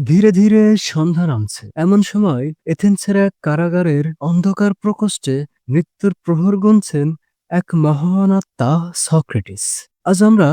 ধীরে ধীরে সন্ধ্যা নামছে। এমন সময় এথেন্সের এক কারাগারের অন্ধকার প্রকোষ্ঠে মৃত্যুর প্রহর গুনছেন এক মহান আত্মা সক্রেটিস। আজ আমরা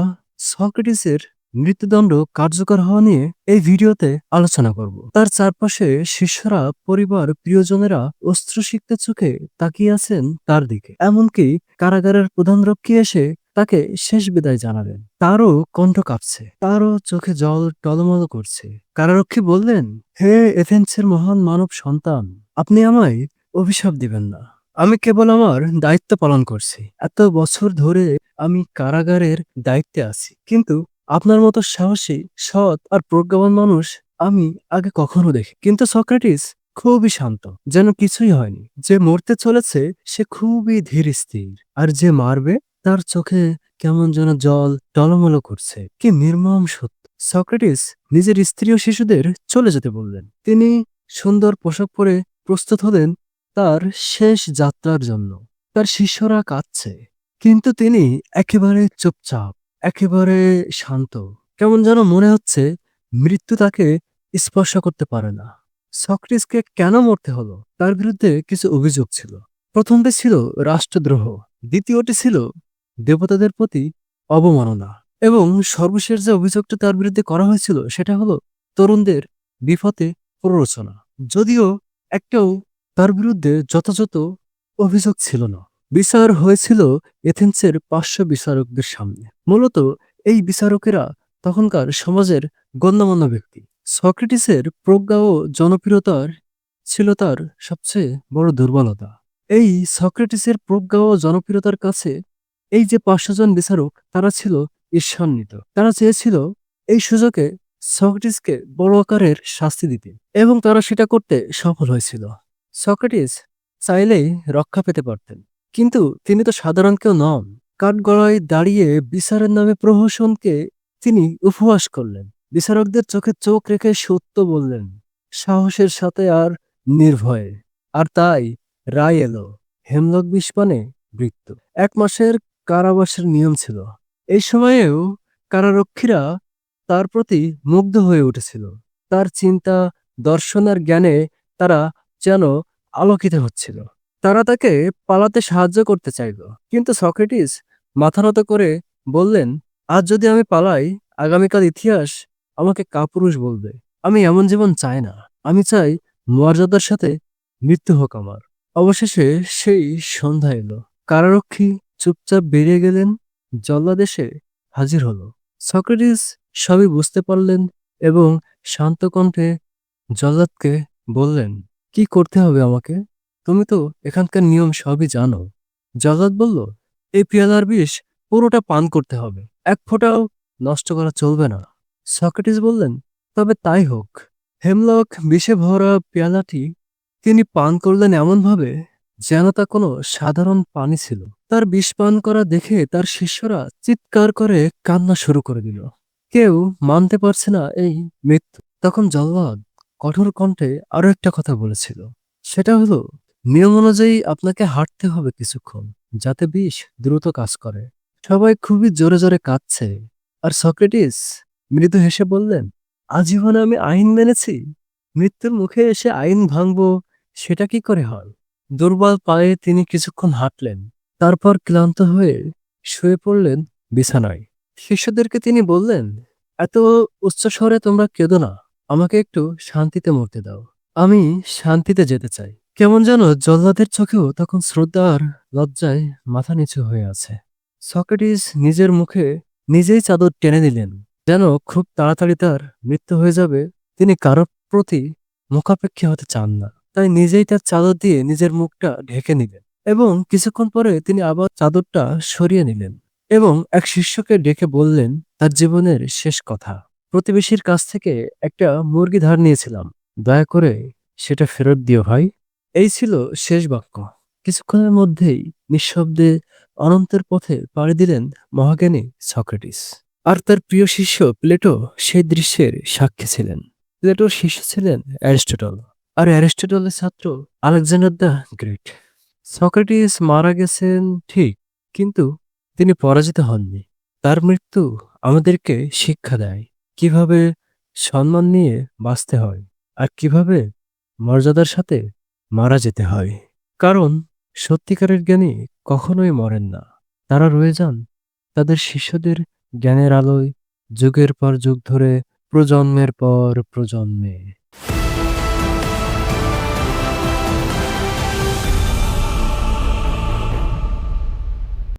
সক্রেটিসের মৃত্যুদণ্ড কার্যকর হওয়া নিয়ে এই ভিডিওতে আলোচনা করব। তার চারপাশে শিষ্যরা, পরিবার, প্রিয়জনেরা অস্ত্র শিখতে চোখে তাকিয়ে আছেন তার দিকে। এমনকি কারাগারের প্রধান রক্ষী এসে তাকে শেষ বিদায় জানালেন। তারও কণ্ঠ কাঁপছে, তারও চোখে জল টলমল করছে। কারারক্ষী বললেন, হে এথেন্সের মহান মানব সন্তান, আপনি আমায় অভিশাপ দিবেন না। আমি কেবল আমার দায়িত্ব পালন করছি। এত বছর ধরে আমি কারাগারের দায়িত্বে আছি। কিন্তু আপনার মতো সাহসী, সৎ আর প্রজ্ঞাবান মানুষ আমি আগে কখনো দেখি কিন্তু সক্রেটিস খুবই শান্ত, যেন কিছুই হয়নি। যে মরতে চলেছে, সে খুবই ধীর স্থির। আর যে মারবে তার চোখে কেমন যেন জল টলমল করছে। কি নির্মম সত্য। সক্রেটিস নিজের স্ত্রী ও শিশুদের চলে যেতে বললেন। তিনি সুন্দর পোশাক পরে প্রস্তুত হলেন তার শেষ যাত্রার জন্য। তার শিষ্যরা কাঁদছে। কিন্তু তিনি একেবারে চুপচাপ, একেবারে শান্ত। কেমন যেন মনে হচ্ছে মৃত্যু তাকে স্পর্শ করতে পারে না। সক্রেটিসকে কেন মরতে হলো? তার বিরুদ্ধে কিছু অভিযোগ ছিল। প্রথমটি ছিল রাষ্ট্রদ্রোহ, দ্বিতীয়টি ছিল দেবতাদের প্রতি অবমাননা। এবং সর্বশেষ যে অভিযোগটা তার বিরুদ্ধে করা হয়েছিল, সেটা হলো তরুণদের বিপথে প্ররোচনা। যদিও একটাও তার বিরুদ্ধে যথাযথ অভিযোগ ছিল না। বিচার হয়েছিল এথেন্সের পাঁচশো বিচারকদের সামনে। মূলত এই বিচারকেরা তখনকার সমাজের গণ্যমান্য ব্যক্তি। সক্রেটিসের প্রজ্ঞা ও জনপ্রিয়তার ছিল তার সবচেয়ে বড় দুর্বলতা। এই সক্রেটিসের প্রজ্ঞা ও জনপ্রিয়তার কাছে এই যে পাঁচশো জন বিচারক, তারা ছিল ঈর্ষান্বিত। তারা চেয়েছিল এই সুযোগে সক্রেটিসকে বড় আকারের শাস্তি দিতে এবং তারা সেটা করতে সফল হয়েছিল। সক্রেটিস চাইলেই রক্ষা পেতে পারতেন, কিন্তু তিনি তো সাধারণ কেউ নন। কাঠগড়ায় দাঁড়িয়ে বিচারের নামে প্রহসনকে তিনি উপহাস করলেন। বিচারকদের চোখে চোখ রেখে সত্য বললেন, সাহসের সাথে আর নির্ভয়ে। আর তাই রায় এলো, হেমলক বিষপানে মৃত্যু এক মাসের কারাবাসের নিয়ম ছিল। এই সময়েও কারারক্ষীরা তার প্রতি মুগ্ধ হয়ে উঠেছিল। তার চিন্তা, দর্শন আর জ্ঞানে তারা যেন আলোকিত হচ্ছিল। তারা তাকে পালাতে সাহায্য করতে চাইল। কিন্তু সক্রেটিস মাথা নত করে বললেন, আজ যদি আমি পালাই, আগামীকাল ইতিহাস আমাকে কাপুরুষ বলবে। আমি এমন জীবন চাই না। আমি চাই মর্যাদার সাথে মৃত্যু হোক আমার। অবশেষে সেই সন্ধ্যা এলো। কারারক্ষী চুপচাপ বেরিয়ে গেলেন, জল্লাদেশে হাজির হলো। সক্রেটিস সবই বুঝতে পারলেন এবং শান্ত কণ্ঠে জল্লাদকে বললেন, কি করতে হবে আমাকে? তুমি তো এখানকার নিয়ম সবই জানো। জল্লাদ বলল, এই পেয়ালার বিষ পুরোটা পান করতে হবে। এক ফোঁটাও নষ্ট করা চলবে না। সক্রেটিস বললেন, তবে তাই হোক। হেমলক বিষে ভরা পেয়ালাটি তিনি পান করলেন এমনভাবে যেন তা কোনো সাধারণ পানি ছিল। তার বিষ পান করা দেখে তার শিষ্যরা চিৎকার করে কান্না শুরু করে দিল। কেউ মানতে পারছে না এই মৃত্যু। তখন জল্লাদ কঠোর কণ্ঠে আরও একটা কথা বলেছিল। সেটা হলো, নিয়ম অনুযায়ী আপনাকে হাঁটতে হবে কিছুক্ষণ, যাতে বিষ দ্রুত কাজ করে। সবাই খুবই জোরে জোরে কাঁদছে। আর সক্রেটিস মৃদু হেসে বললেন, আজীবনে আমি আইন মেনেছি? মৃত্যুর মুখে এসে আইন ভাঙব, সেটা কি করে হয়? দুর্বল পায়ে তিনি কিছুক্ষণ হাঁটলেন, তারপর ক্লান্ত হয়ে শুয়ে পড়লেন বিছানায়। শিষ্যদেরকে তিনি বললেন, এত উচ্চস্বরে তোমরা কেঁদো না, আমাকে একটু শান্তিতে মরতে দাও। আমি শান্তিতে যেতে চাই। কেমন যেন জল্লাদের চোখেও তখন শ্রদ্ধা আর লজ্জায় মাথা নিচু হয়ে আছে। সক্রেটিস নিজের মুখে নিজেই চাদর টেনে দিলেন যেন খুব তাড়াতাড়ি তার মৃত্যু হয়ে যাবে। তিনি কারোর প্রতি মুখাপেক্ষী হতে চান না। তাই নিজেই তার চাদর দিয়ে নিজের মুখটা ঢেকে নিলেন এবং কিছুক্ষণ পরে তিনি আবার চাদরটা সরিয়ে নিলেন এবং এক শিষ্যকে ডেকে বললেন, তার জীবনের শেষ কথা। প্রতিবেশীর কাছ থেকে একটা মুরগি ধার নিয়েছিলাম। দয়া করে সেটা ফেরত দিও ভাই। এই ছিল শেষ বাক্য। কিছুক্ষণের মধ্যেই নিঃশব্দে অনন্তের পথে পাড়ি দিলেন মহাজ্ঞানী সক্রেটিস। আর তার প্রিয় শিষ্য প্লেটো সেই দৃশ্যের সাক্ষী ছিলেন। প্লেটোর শিষ্য ছিলেন অ্যারিস্টটল। আর অ্যারিস্টটলের ছাত্র, আলেকজান্ডার দ্য গ্রেট। সক্রেটিস মারা গেছেন, ঠিক, কিন্তু তিনি পরাজিত হননি। তার মৃত্যু আমাদেরকে শিক্ষা দেয় কীভাবে সম্মান নিয়ে বাঁচতে হয় আর কীভাবে মর্যাদার সাথে মারা যেতে হয়। কারণ সত্যিকারের জ্ঞানী কখনোই মরেন না। তারা রয়ে যান তাদের শিষ্যদের জ্ঞানের আলোয়, যুগের পর যুগ ধরে, প্রজন্মের পর প্রজন্মে।